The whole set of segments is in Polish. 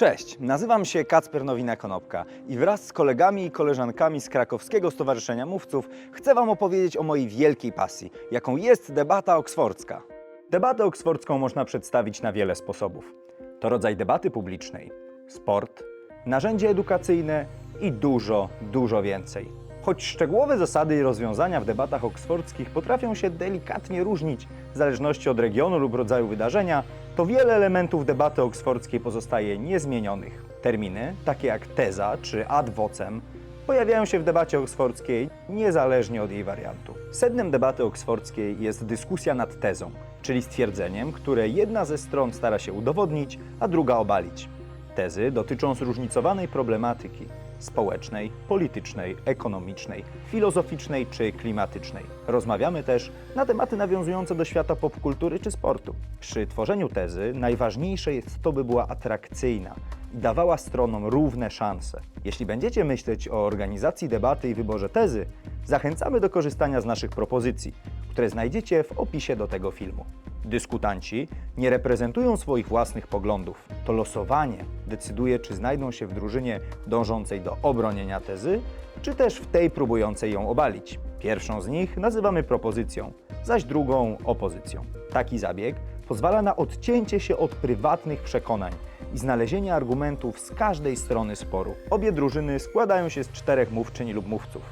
Cześć, nazywam się Kacper Nowina-Konopka i wraz z kolegami i koleżankami z Krakowskiego Stowarzyszenia Mówców chcę Wam opowiedzieć o mojej wielkiej pasji, jaką jest debata oksfordzka. Debatę oksfordzką można przedstawić na wiele sposobów. To rodzaj debaty publicznej, sport, narzędzie edukacyjne i dużo, dużo więcej. Choć szczegółowe zasady i rozwiązania w debatach oksfordzkich potrafią się delikatnie różnić w zależności od regionu lub rodzaju wydarzenia, to wiele elementów debaty oksfordzkiej pozostaje niezmienionych. Terminy, takie jak teza czy ad vocem, pojawiają się w debacie oksfordzkiej niezależnie od jej wariantu. Sednem debaty oksfordzkiej jest dyskusja nad tezą, czyli stwierdzeniem, które jedna ze stron stara się udowodnić, a druga obalić. Tezy dotyczą zróżnicowanej problematyki społecznej, politycznej, ekonomicznej, filozoficznej czy klimatycznej. Rozmawiamy też na tematy nawiązujące do świata popkultury czy sportu. Przy tworzeniu tezy najważniejsze jest to, by była atrakcyjna i dawała stronom równe szanse. Jeśli będziecie myśleć o organizacji debaty i wyborze tezy, zachęcamy do korzystania z naszych propozycji, które znajdziecie w opisie do tego filmu. Dyskutanci nie reprezentują swoich własnych poglądów. To losowanie decyduje, czy znajdą się w drużynie dążącej do obronienia tezy, czy też w tej próbującej ją obalić. Pierwszą z nich nazywamy propozycją, zaś drugą opozycją. Taki zabieg pozwala na odcięcie się od prywatnych przekonań i znalezienie argumentów z każdej strony sporu. Obie drużyny składają się z czterech mówczyń lub mówców.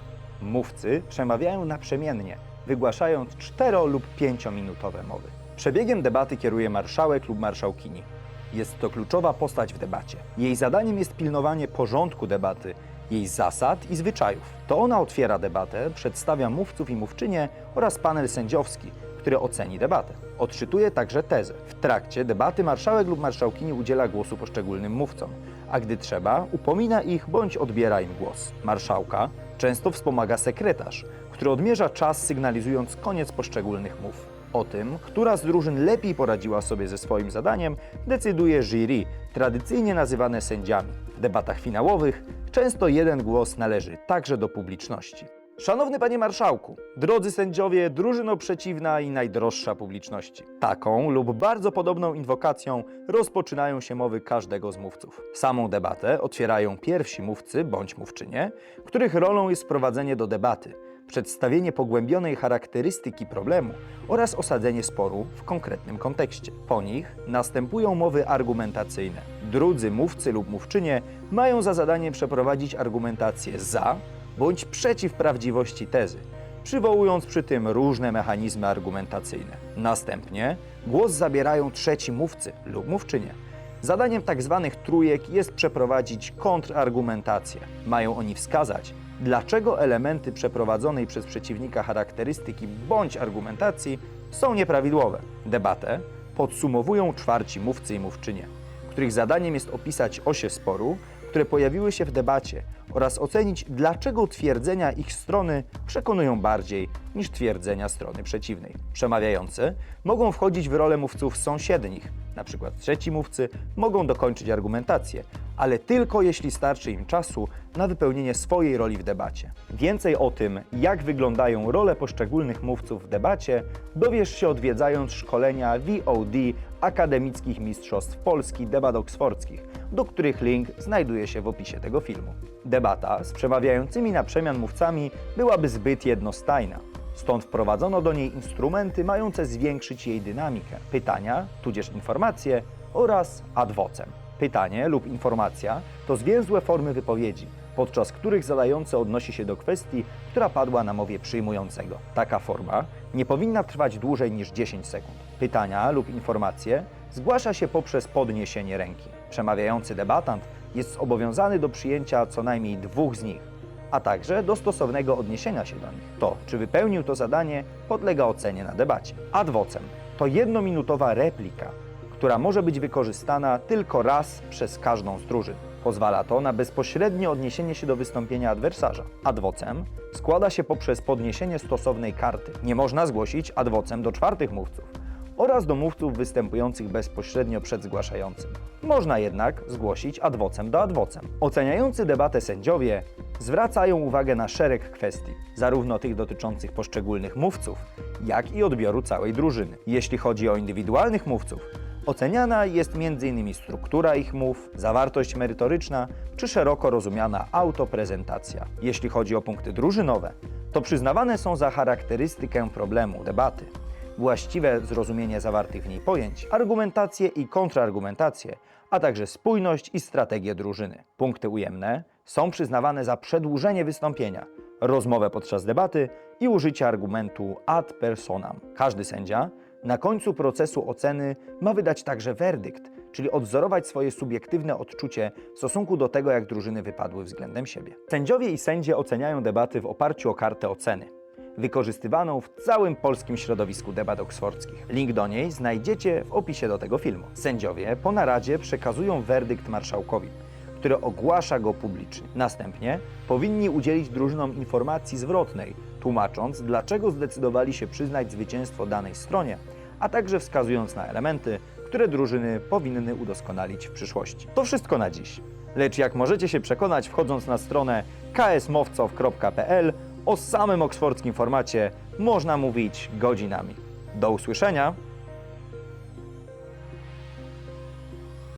Mówcy przemawiają naprzemiennie, wygłaszając 4 lub 5-minutowe mowy. Przebiegiem debaty kieruje marszałek lub marszałkini. Jest to kluczowa postać w debacie. Jej zadaniem jest pilnowanie porządku debaty, jej zasad i zwyczajów. To ona otwiera debatę, przedstawia mówców i mówczynie oraz panel sędziowski, który oceni debatę. Odczytuje także tezę. W trakcie debaty marszałek lub marszałkini udziela głosu poszczególnym mówcom, a gdy trzeba, upomina ich bądź odbiera im głos. Marszałka często wspomaga sekretarz, który odmierza czas sygnalizując koniec poszczególnych mów. O tym, która z drużyn lepiej poradziła sobie ze swoim zadaniem, decyduje jury, tradycyjnie nazywane sędziami. W debatach finałowych często jeden głos należy także do publiczności. Szanowny panie marszałku, drodzy sędziowie, drużyno przeciwna i najdroższa publiczności. Taką lub bardzo podobną inwokacją rozpoczynają się mowy każdego z mówców. Samą debatę otwierają pierwsi mówcy bądź mówczynie, których rolą jest prowadzenie do debaty, przedstawienie pogłębionej charakterystyki problemu oraz osadzenie sporu w konkretnym kontekście. Po nich następują mowy argumentacyjne. Drudzy mówcy lub mówczynie mają za zadanie przeprowadzić argumentację za bądź przeciw prawdziwości tezy, przywołując przy tym różne mechanizmy argumentacyjne. Następnie głos zabierają trzeci mówcy lub mówczynie. Zadaniem tzw. trójek jest przeprowadzić kontrargumentację. Mają oni wskazać, dlaczego elementy przeprowadzonej przez przeciwnika charakterystyki bądź argumentacji są nieprawidłowe. Debatę podsumowują czwarci mówcy i mówczynie, których zadaniem jest opisać osie sporu, które pojawiły się w debacie oraz ocenić, dlaczego twierdzenia ich strony przekonują bardziej niż twierdzenia strony przeciwnej. Przemawiający mogą wchodzić w rolę mówców sąsiednich, przykład trzeci mówcy mogą dokończyć argumentację, ale tylko jeśli starczy im czasu na wypełnienie swojej roli w debacie. Więcej o tym, jak wyglądają role poszczególnych mówców w debacie, dowiesz się odwiedzając szkolenia VOD Akademickich Mistrzostw Polski Debat Oksfordzkich, do których link znajduje się w opisie tego filmu. Debata z przemawiającymi na przemian mówcami byłaby zbyt jednostajna. Stąd wprowadzono do niej instrumenty mające zwiększyć jej dynamikę. Pytania, tudzież informacje oraz ad vocem. Pytanie lub informacja to zwięzłe formy wypowiedzi, podczas których zadający odnosi się do kwestii, która padła na mowie przyjmującego. Taka forma nie powinna trwać dłużej niż 10 sekund. Pytania lub informacje zgłasza się poprzez podniesienie ręki. Przemawiający debatant jest zobowiązany do przyjęcia co najmniej dwóch z nich, a także do stosownego odniesienia się do nich. To, czy wypełnił to zadanie, podlega ocenie na debacie. Ad vocem to jednominutowa replika, która może być wykorzystana tylko raz przez każdą z drużyn. Pozwala to na bezpośrednie odniesienie się do wystąpienia adwersarza. Ad vocem składa się poprzez podniesienie stosownej karty. Nie można zgłosić ad vocem do czwartych mówców oraz do mówców występujących bezpośrednio przed zgłaszającym. Można jednak zgłosić ad vocem do ad vocem. Oceniający debatę sędziowie zwracają uwagę na szereg kwestii, zarówno tych dotyczących poszczególnych mówców, jak i odbioru całej drużyny. Jeśli chodzi o indywidualnych mówców, Oceniana jest m.in. struktura ich mów, zawartość merytoryczna czy szeroko rozumiana autoprezentacja. Jeśli chodzi o punkty drużynowe, to przyznawane są za charakterystykę problemu, debaty, właściwe zrozumienie zawartych w niej pojęć, argumentację i kontrargumentację, a także spójność i strategię drużyny. Punkty ujemne są przyznawane za przedłużenie wystąpienia, rozmowę podczas debaty i użycie argumentu ad personam. Każdy sędzia na końcu procesu oceny ma wydać także werdykt, czyli odzorować swoje subiektywne odczucie w stosunku do tego, jak drużyny wypadły względem siebie. Sędziowie i sędzie oceniają debaty w oparciu o kartę oceny wykorzystywaną w całym polskim środowisku debat oksfordzkich. Link do niej znajdziecie w opisie do tego filmu. Sędziowie po naradzie przekazują werdykt marszałkowi, który ogłasza go publicznie. Następnie powinni udzielić drużynom informacji zwrotnej, tłumacząc, dlaczego zdecydowali się przyznać zwycięstwo danej stronie, a także wskazując na elementy, które drużyny powinny udoskonalić w przyszłości. To wszystko na dziś. Lecz jak możecie się przekonać wchodząc na stronę ksmowcow.pl, o samym oksfordzkim formacie można mówić godzinami. Do usłyszenia!